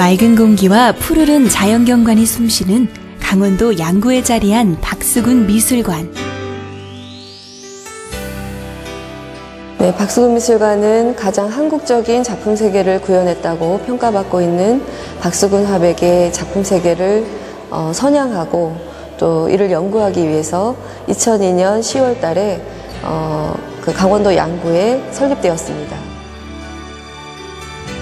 맑은 공기와 푸르른 자연경관이 숨쉬는 강원도 양구에 자리한 박수군 미술관. 네, 박수근 미술관은 가장 한국적인 작품 세계를 구현했다고 평가받고 있는 박수근 화백의 작품 세계를 어, 선양하고 또 이를 연구하기 위해서 2002년 10월 달에 어, 그 강원도 양구에 설립되었습니다.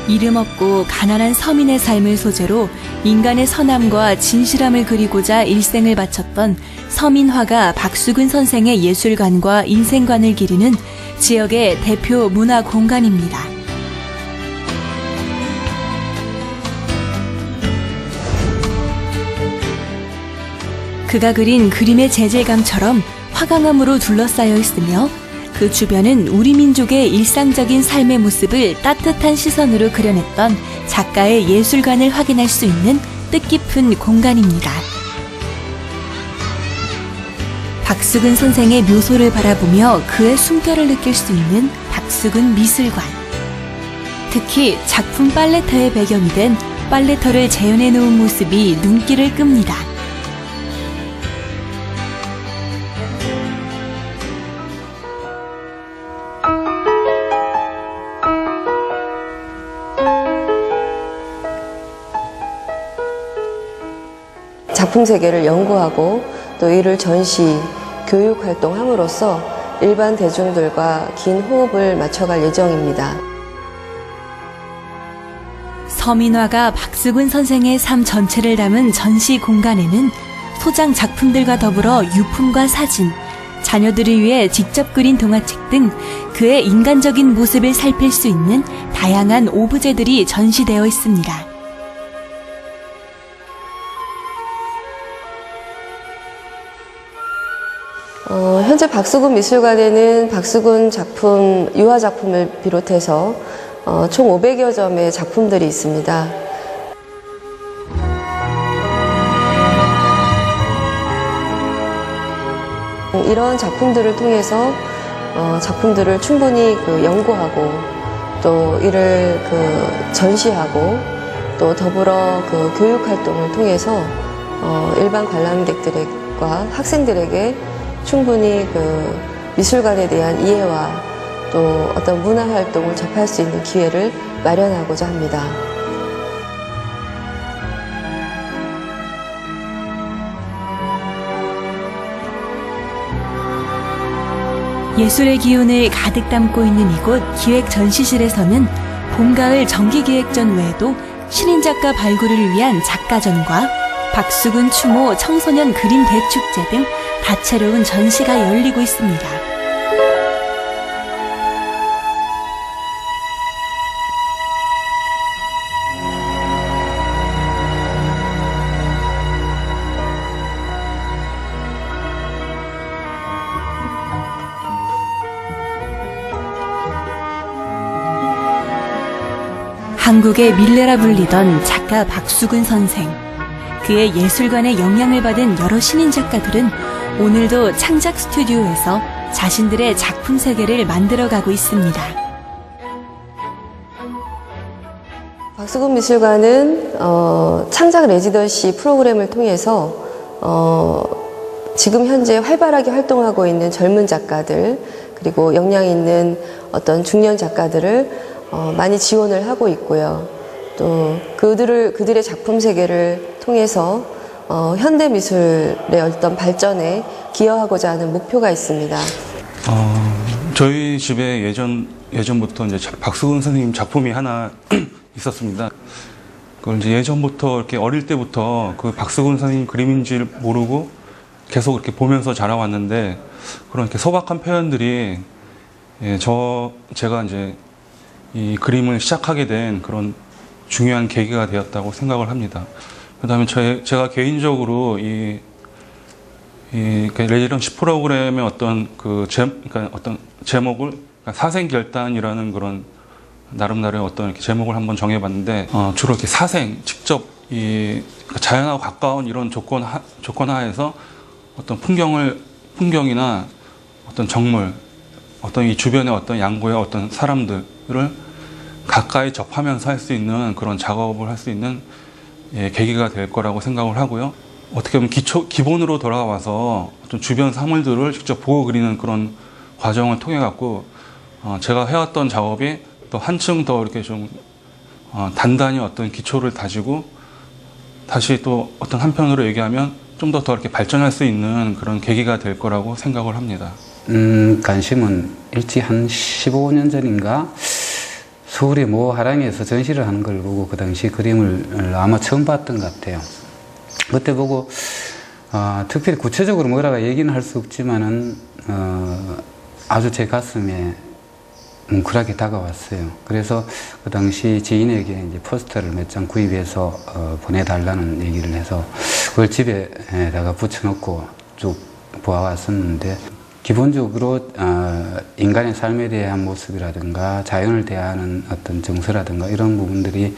이름 없고 가난한 서민의 삶을 소재로 인간의 선함과 진실함을 그리고자 일생을 바쳤던 서민화가 박수근 선생의 예술관과 인생관을 기리는 지역의 대표 문화 공간입니다. 그가 그린 그림의 재질감처럼 화강암으로 둘러싸여 있으며 그 주변은 우리 민족의 일상적인 삶의 모습을 따뜻한 시선으로 그려냈던 작가의 예술관을 확인할 수 있는 뜻깊은 공간입니다. 박수근 선생의 묘소를 바라보며 그의 숨결을 느낄 수 있는 박수근 미술관. 특히 작품 빨래터의 배경이 된 빨래터를 재현해 놓은 모습이 눈길을 끕니다. 작품 세계를 연구하고 또 이를 전시, 교육 활동함으로써 일반 대중들과 긴 호흡을 맞춰갈 예정입니다. 서민화가 박수근 선생의 삶 전체를 담은 전시 공간에는 소장 작품들과 더불어 유품과 사진, 자녀들을 위해 직접 그린 동화책 등 그의 인간적인 모습을 살필 수 있는 다양한 오브제들이 전시되어 있습니다. 어, 현재 박수근 미술관에는 박수근 작품, 유화 작품을 비롯해서 어, 총 500여 점의 작품들이 있습니다. 이런 작품들을 통해서 어, 작품들을 충분히 그 연구하고 또 이를 그 전시하고 또 더불어 그 교육 활동을 통해서 어, 일반 관람객들과 학생들에게 충분히 그 미술관에 대한 이해와 또 어떤 문화 활동을 접할 수 있는 기회를 마련하고자 합니다. 예술의 기운을 가득 담고 있는 이곳 기획 전시실에서는 봄, 가을 정기 기획전 외에도 신인 작가 발굴을 위한 작가전과 박수근 추모 청소년 그림 대축제 등 다채로운 전시가 열리고 있습니다. 한국의 밀레라 불리던 작가 박수근 선생. 그의 예술관에 영향을 받은 여러 신인 작가들은 오늘도 창작 스튜디오에서 자신들의 작품 세계를 만들어가고 있습니다. 박수근 미술관은 어, 창작 레지던시 프로그램을 통해서 어, 지금 현재 활발하게 활동하고 있는 젊은 작가들 그리고 역량 있는 어떤 중년 작가들을 어, 많이 지원을 하고 있고요. 또 그들을 그들의 작품 세계를 통해서 어, 현대 미술의 어떤 발전에 기여하고자 하는 목표가 있습니다. 어, 저희 집에 예전 예전부터 이제 자- 박수근 선생님 작품이 하나 있었습니다. 그걸 이제 예전부터 이렇게 어릴 때부터 그 박수근 선생님 그림인지 모르고 계속 이렇게 보면서 자라왔는데 그런 이렇게 소박한 표현들이 예, 저 제가 이제 이 그림을 시작하게 된 그런 중요한 계기가 되었다고 생각을 합니다. 그다음에 제, 제가 개인적으로 이, 이그 레지던시 프로그램의 어떤 그 제, 그러니까 어떤 제목을 그러니까 사생 결단이라는 그런 나름대로의 어떤 이렇게 제목을 한번 정해봤는데 어, 주로 이렇게 사생 직접 이 그러니까 자연하고 가까운 이런 조건 하, 조건 하에서 어떤 풍경을 풍경이나 어떤 정물 어떤 이 주변의 어떤 양고의 어떤 사람들을 가까이 접하면서 할 수 있는 그런 작업을 할 수 있는 예, 계기가 될 거라고 생각을 하고요. 어떻게 보면 기초, 기본으로 돌아와서 좀 주변 사물들을 직접 보고 그리는 그런 과정을 통해 갖고 어, 제가 해왔던 작업이 또 한층 더 이렇게 좀 어, 단단히 어떤 기초를 다지고 다시 또 어떤 한편으로 얘기하면 좀 더 더 이렇게 발전할 수 있는 그런 계기가 될 거라고 생각을 합니다. 음, 관심은 일찍 한 15년 전인가 서울의 모 화랑에서 전시를 하는 걸 보고 그 당시 그림을 아마 처음 봤던 것 같아요. 그때 보고 어, 특별히 구체적으로 뭐라고 얘기는 할 수 없지만은 어, 아주 제 가슴에 뭉클하게 다가왔어요. 그래서 그 당시 지인에게 이제 포스터를 몇 장 구입해서 어, 보내달라는 얘기를 해서 그걸 집에다가 붙여놓고 쭉 보아왔었는데 기본적으로 어, 인간의 삶에 대한 모습이라든가 자연을 대하는 어떤 정서라든가 이런 부분들이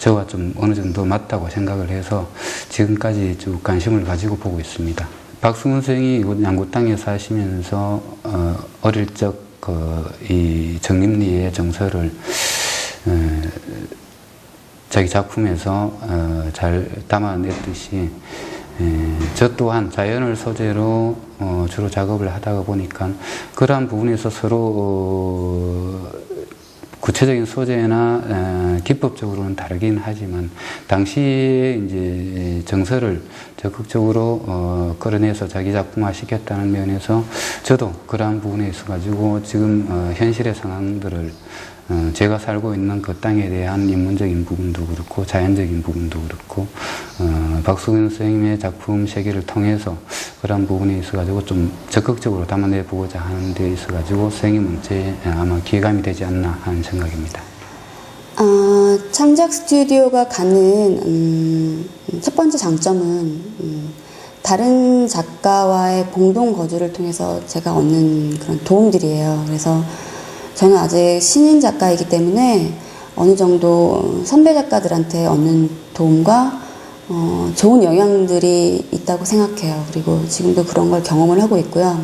저와 좀 어느 정도 맞다고 생각을 해서 지금까지 쭉 관심을 가지고 보고 있습니다. 박승훈 선생이 이곳 양구 땅에 사시면서 어, 어릴 적그이 정림리의 정서를 어, 자기 작품에서 어, 잘 담아냈듯이 에, 저 또한 자연을 소재로 어, 주로 작업을 하다가 보니까 그러한 부분에서 서로 어, 구체적인 소재나 에, 기법적으로는 다르긴 하지만 당시에 이제 정서를 적극적으로 어, 끌어내서 자기 작품화시켰다는 면에서 저도 그러한 부분에 있어 가지고 지금 어, 현실의 상황들을 어, 제가 살고 있는 그 땅에 대한 인문적인 부분도 그렇고 자연적인 부분도 그렇고 어, 박수근 선생님의 작품 세계를 통해서 그런 부분에 있어 가지고 좀 적극적으로 담아내 보고자 하는 데 있어 가지고 선생님 문제에 아마 기감이 되지 않나 하는 생각입니다. 아, 창작 스튜디오가 갖는 음, 첫 번째 장점은 음, 다른 작가와의 공동 거주를 통해서 제가 얻는 그런 도움들이에요. 그래서 저는 아직 신인 작가이기 때문에 어느 정도 선배 작가들한테 얻는 도움과 어, 좋은 영향들이 있다고 생각해요. 그리고 지금도 그런 걸 경험을 하고 있고요.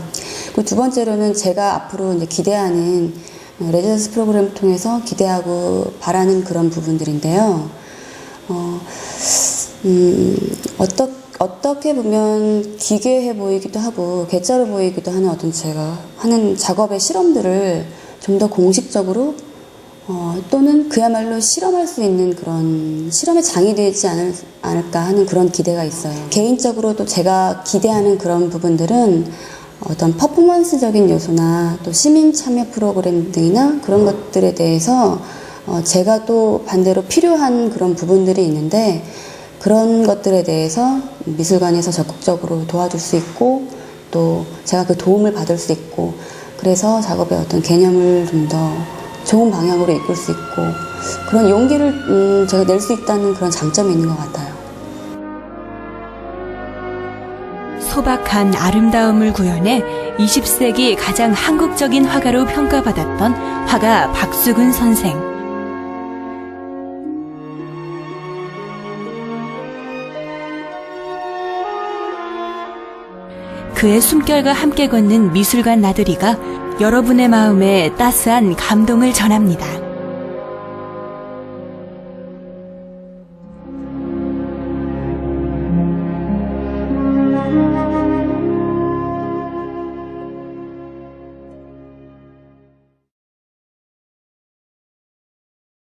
그리고 두 번째로는 제가 앞으로 이제 기대하는 어, 레지던스 프로그램을 통해서 기대하고 바라는 그런 부분들인데요. 어, 음, 어떠, 어떻게 보면 기괴해 보이기도 하고 괴짜로 보이기도 하는 어떤 제가 하는 작업의 실험들을 좀 더 공식적으로 어, 또는 그야말로 실험할 수 있는 그런 실험의 장이 되지 않을, 않을까 하는 그런 기대가 있어요. 개인적으로도 제가 기대하는 그런 부분들은 어떤 퍼포먼스적인 요소나 또 시민 참여 프로그램 등이나 그런 것들에 대해서 어, 제가 또 반대로 필요한 그런 부분들이 있는데 그런 것들에 대해서 미술관에서 적극적으로 도와줄 수 있고 또 제가 그 도움을 받을 수 있고 그래서 작업의 어떤 개념을 좀 더 좋은 방향으로 이끌 수 있고 그런 용기를 음, 제가 낼 수 있다는 그런 장점이 있는 것 같아요. 소박한 아름다움을 구현해 20세기 가장 한국적인 화가로 평가받았던 화가 박수근 선생. 그의 숨결과 함께 걷는 미술관 나들이가 여러분의 마음에 따스한 감동을 전합니다.